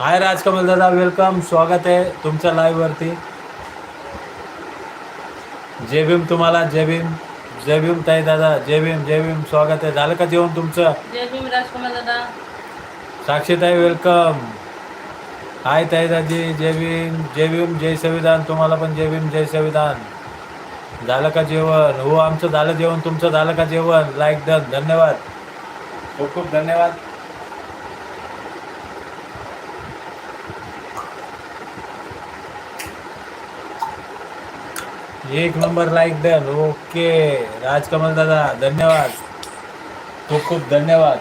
हाय राजकमल दादा वेलकम स्वागत आहे तुमच्या लाईव्ह वरती. जय भीम तुम्हाला जय भीम. जय भीम ताई दादा जय भीम जय भीम. स्वागत आहे. झालं का जेवण तुमचं? जय भीम राजकुमार दादा. साक्षीताई वेलकम हाय ताई दादी जय भीम. जय भीम जय संविधान. तुम्हाला पण जय भीम जय संविधान. झालं का जेवण? हो आमचं झालं जेवण. तुमचं झालं का जेवण? लाईक डन धन्यवाद. खूप खूप धन्यवाद. एक number like done okay Rajkamal दादा धन्यवाद. खूप खूप धन्यवाद.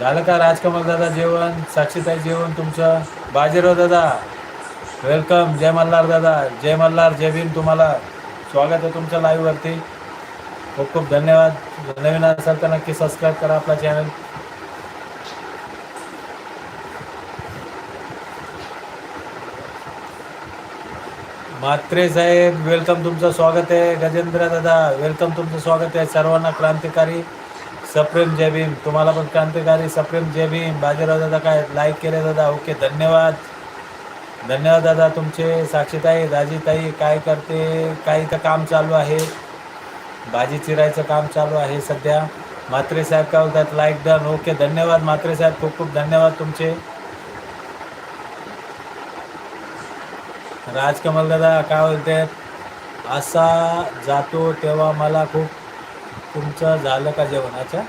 झालं का राजकमल दादा जेवण? साक्षीताई जेवण तुमचं? बाजीराव दादा वेलकम जय मल्हार दादा जय मल्हार जय भीम तुम्हाला. स्वागत आहे तुमच्या लाईव्हवरती खूप खूप धन्यवाद. नवीन असाल तर नक्की सबस्क्राईब करा आपला चॅनल म्हात्रे साहेब वेलकम तुमचं स्वागत आहे. गजेंद्र दादा वेलकम तुमचं स्वागत आहे. सर्वांना क्रांतिकारी. सप्रेम जय भीम. तुम्हाला पण क्रांतिकारी सप्रेम जय भीम. बाजीराव दादा काय लाईक केले दादा? ओके धन्यवाद. धन्यवाद दादा तुमचे. साक्षीताई दाजीताई काय करते? काय तर काम चालू आहे. भाजी चिरायचं काम चालू आहे सध्या. म्हात्रे साहेब काय बोलतात? लाईक डन ओके धन्यवाद म्हात्रे साहेब. खूप खूप धन्यवाद तुमचे. राजकमल दादा काय बोलतात? असा जातो तेव्हा मला खूप तुमचं झालं का जेवण? अच्छा.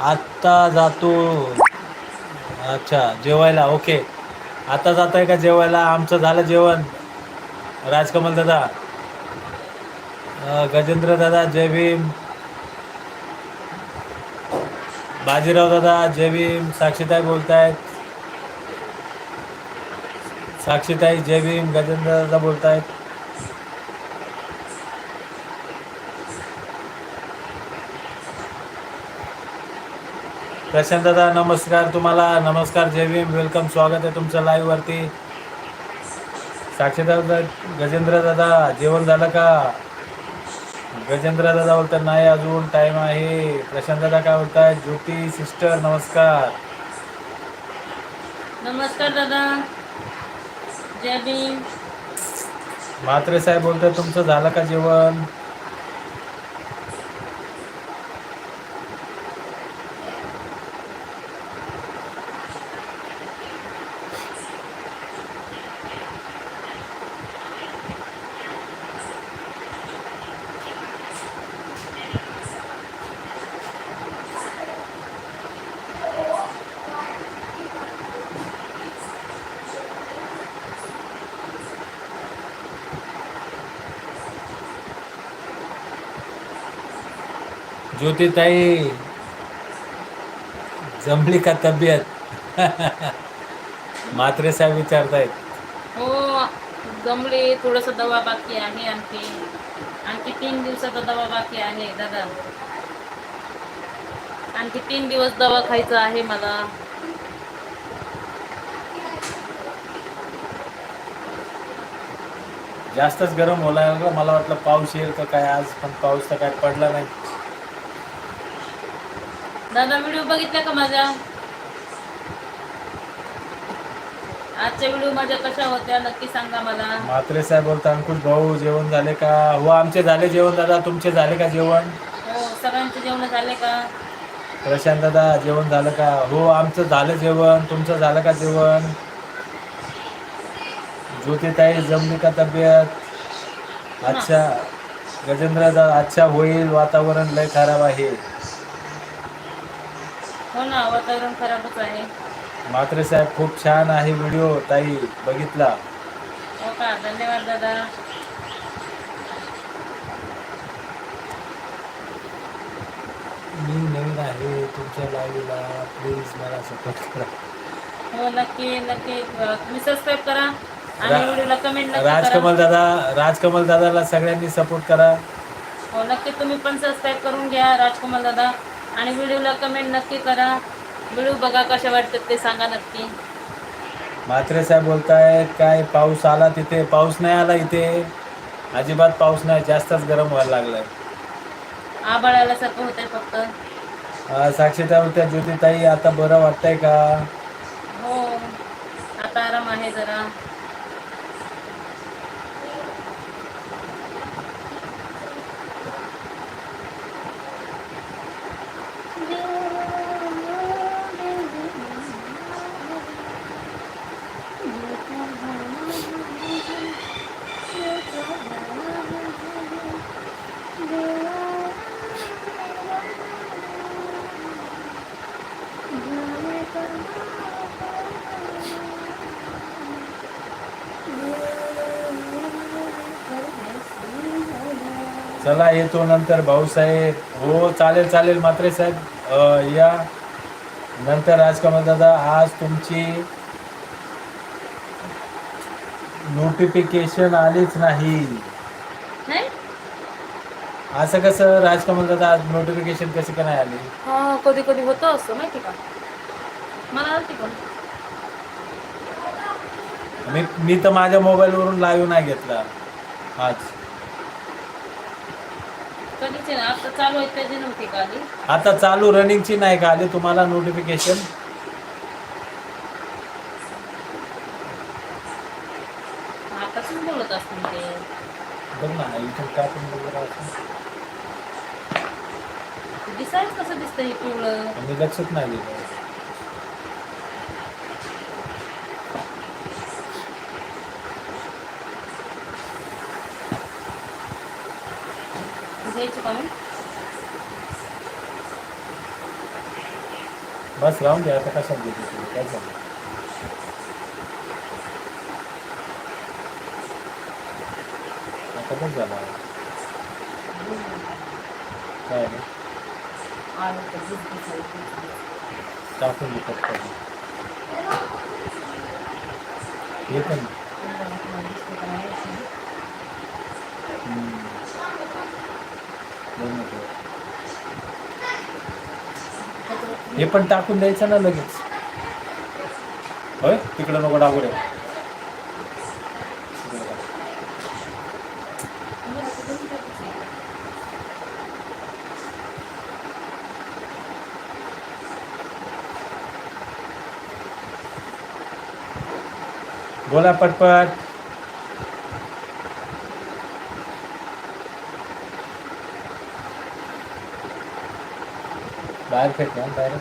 आत्ता जातो. अच्छा. जेवायला. ओके आता जात आहे का जेवायला? आमचं झालं जेवण. राजकमल दादा. गजेंद्र दादा जय भीम. बाजीराव दादा जय भीम. साक्षीताई बोलतायत. साक्षीताई जय भीम. गजेंद्र दादा बोलतायत. प्रशांत दादा नमस्कार तुम्हाला. नमस्कार जय भीम. वेलकम स्वागत आहे तुमचं लाईव्ह वरती. साक्षी दादा गजेंद्र दादा जेवण झालं का? गजेंद्र दादा बोलतात नाही अजून टाइम आहे. प्रशांत दादा काय बोलतायत? ज्योती सिस्टर नमस्कार. नमस्कार दादा. जय भीम. म्हात्रे साहेब बोलतात तुमचं झालं का जेवण? ज्योतिताई जमली का तब्येत? म्हात्रे साहेब विचारतायत. हो जमले थोडंसं दवा बाकी आहे आणखी. आणखी तीन दिवसाचा दवा बाकी आहे दादा. आणखी तीन दिवस दवा खायचा आहे मला. जास्तच गरम होला मला वाटलं पाऊस येईल का काय? आज पण पाऊस तर काय पडला नाही. दादा व्हिडिओ बघितला का माझ्या आजच्या व्हिडिओ माझ्या कशा होत्या नक्की सांगा मला. म्हात्रे साहेब बोलता अंकुश भाऊ जेवण झाले का? हो आमचे झाले जेवण दादा. तुमचे झाले का जेवण? हो सगळ्यांचे जेवण झाले का? प्रशांत दादा जेवण झालं का? हो आमचं झालं जेवण. तुमचं झालं का जेवण? ज्योतिताई जमली का तब्येत? अच्छा. गजेंद्र दादा अच्छा होईल. वातावरण लय खराब आहे. हो ना वातावरण खराबच आहे. म्हात्रे साहेब खूप छान आहे व्हिडिओ ताई बघितला. हो का धन्यवाद दादा. मी नवीन आहे तुमच्या लाईव्हला प्लीज मला सपोर्ट करा. हो नक्की नक्की अं, तुम्ही सबस्क्राईब करा आणि रा- व्हिडिओला कमेंट नक्की राजकमल दादा राजकमल दादाला सगळ्यांनी सपोर्ट करा. हो नक्की तुम्ही पण सबस्क्राईब करून घ्या राजकुमार दादा. आणि व्हिडिओला कमेंट नक्की करा. व्हिडिओ बघा कशा वाटतात ते सांगा नक्की. म्हात्रे साहेब बोलतायत काय पाऊस आला तिथे? पाऊस नाही आला इथे. अजिबात पाऊस नाही जास्तच गरम व्हायला लागलाय. आबाळ आल्यासारखं होतंय फक्त. अं, साक्षीताई बोलत्या ज्योतिताई आता बरं वाटतंय का? हो आता आराम आहे जरा. चला येतो नंतर भाऊसाहेब हो चालेल चालेल म्हात्रे साहेब. या. नंतर राजकमल दादा आज तुमची नोटिफिकेशन आलीच नाही. असं कसं राजकमल दादा आज नोटिफिकेशन कशी काय नाही आली? हा कधी कधी होतं असं माहिती का? मला आलती मी मी तर माझ्या मोबाईलवरून लाईव्ह नाही घेतला आज. कधीच ना आता चालू आहे त्याची नव्हती का आली आता चालू रनिंगची नाही का आली तुम्हाला नोटिफिकेशन आताच बोलत असतील ते? बघ ना इथून टाकून वगैरे असं. दिसायच कसं दिसतं हे पिवळं? मी लक्षच नाही दिलं. घ्यायचं का मग बस राहून द्या आता कशात देते तुम्ही काय झालं आता बस झाला काय नाही आलं तर दूध दिसायचं. टाकून देतात कधी हे पण हे पण टाकून द्यायचं ना लगेच. होय? तिकडं नको टाकू द्या बोला पटपट. बाहेर फेक ना बाहेर.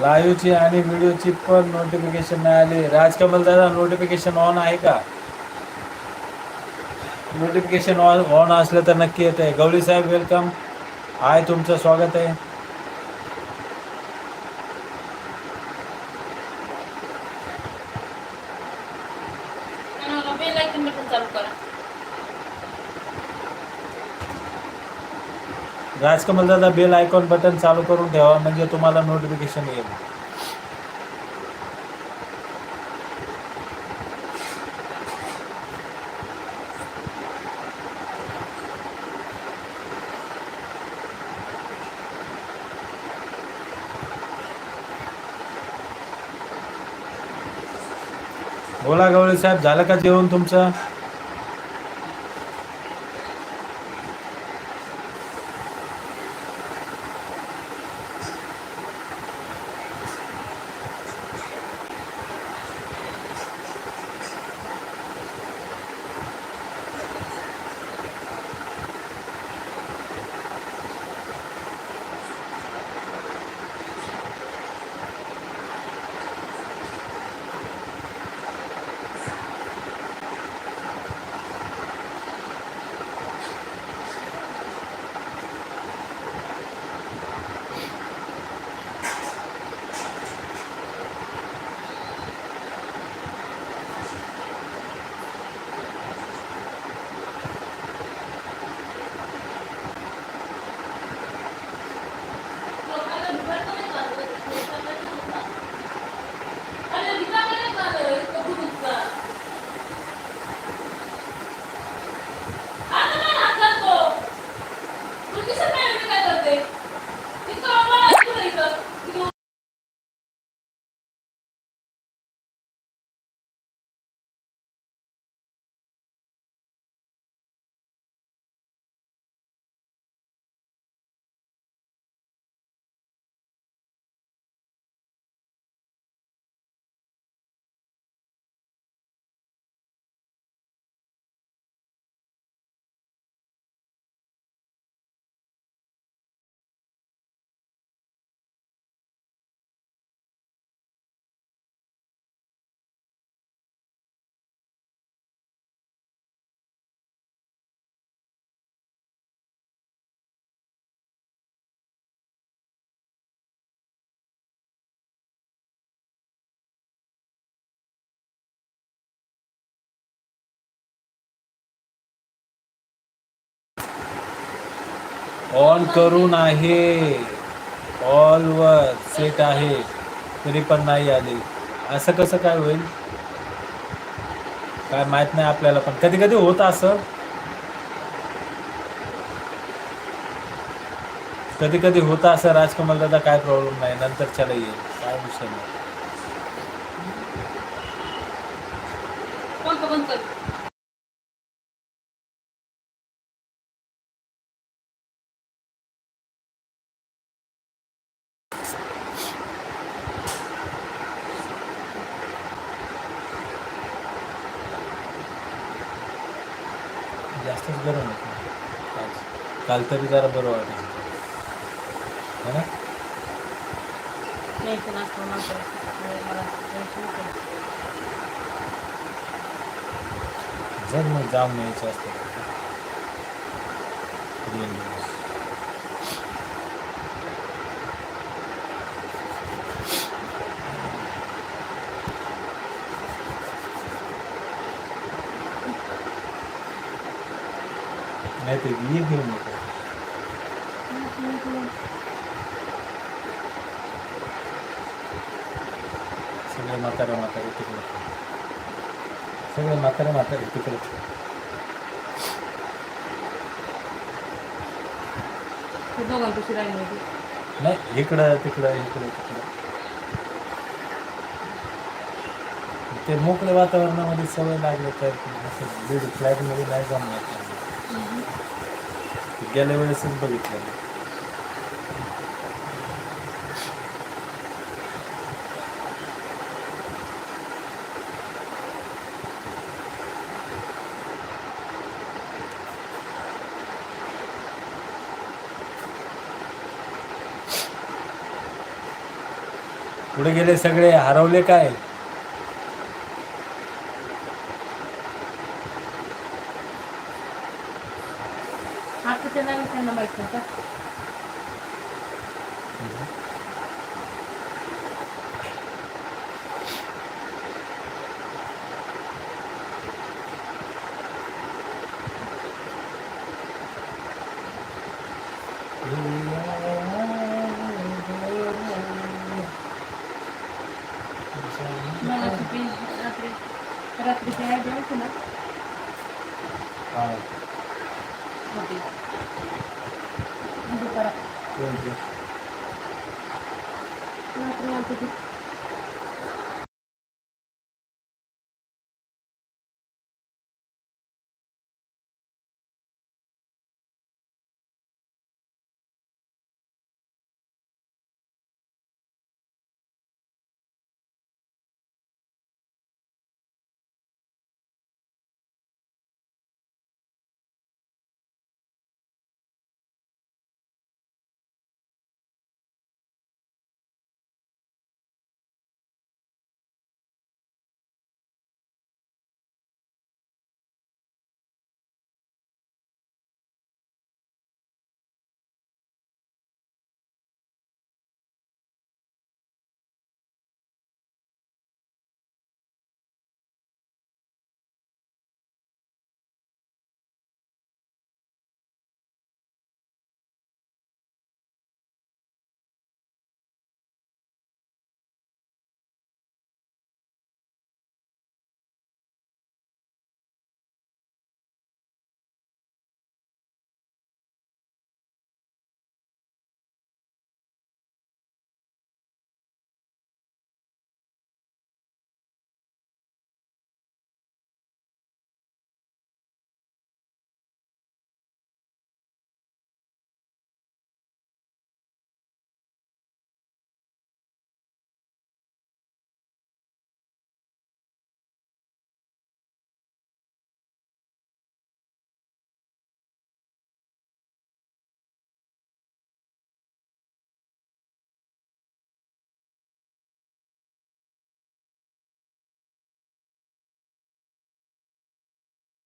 लाईव्हची आणि व्हिडिओची पण नोटिफिकेशन नाही आली. राजकमल दादा नोटिफिकेशन ऑन आहे का? नोटिफिकेशन ऑन ऑन असलं तर नक्की येत आहे गौरी साहेब वेलकम आहे तुमचं स्वागत आहे. बेल बटन चालू करा. राजकमल दादा बेल आयकॉन बटन चालू करून ठेवा म्हणजे तुम्हाला नोटिफिकेशन येईल. बोला गवळी साहेब झालं का जेवण तुमचं? ऑन करून आहे ऑलवर सेट आहे. तरी पण नाही आली. असं कसं काय होईल? काय माहीत नाही आपल्याला पण. कधी कधी होत असं. कधी कधी होतं असं. राजकमल दादा काय प्रॉब्लेम नाही. नंतर चला येईल. काय विषय नाही. जास्तच गरम होतं आज. काल तरी जरा बरं वाटत है ना. जर मग जाम न्यायचं असतं दोन दिवस. नाही ते ये घेऊन येतो सगळे म्हातारे म्हातारे तिकडे सगळे म्हातारे म्हातारे तिकडे ते दोघांपाशी राहिली होती नाही इकडं तिकडं इकडं तिकडं ते मोकळ्या वातावरणामध्ये सवय लागले तर असं बीड फ्लॅटमध्ये नाही जमणार त्यांना. ते गेल्या वेळेसच बघितलं. पुढे गेले सगळे हरवले काय आता ते नाही त्यांना माहीत नाही का मला सुट्टी Não, não.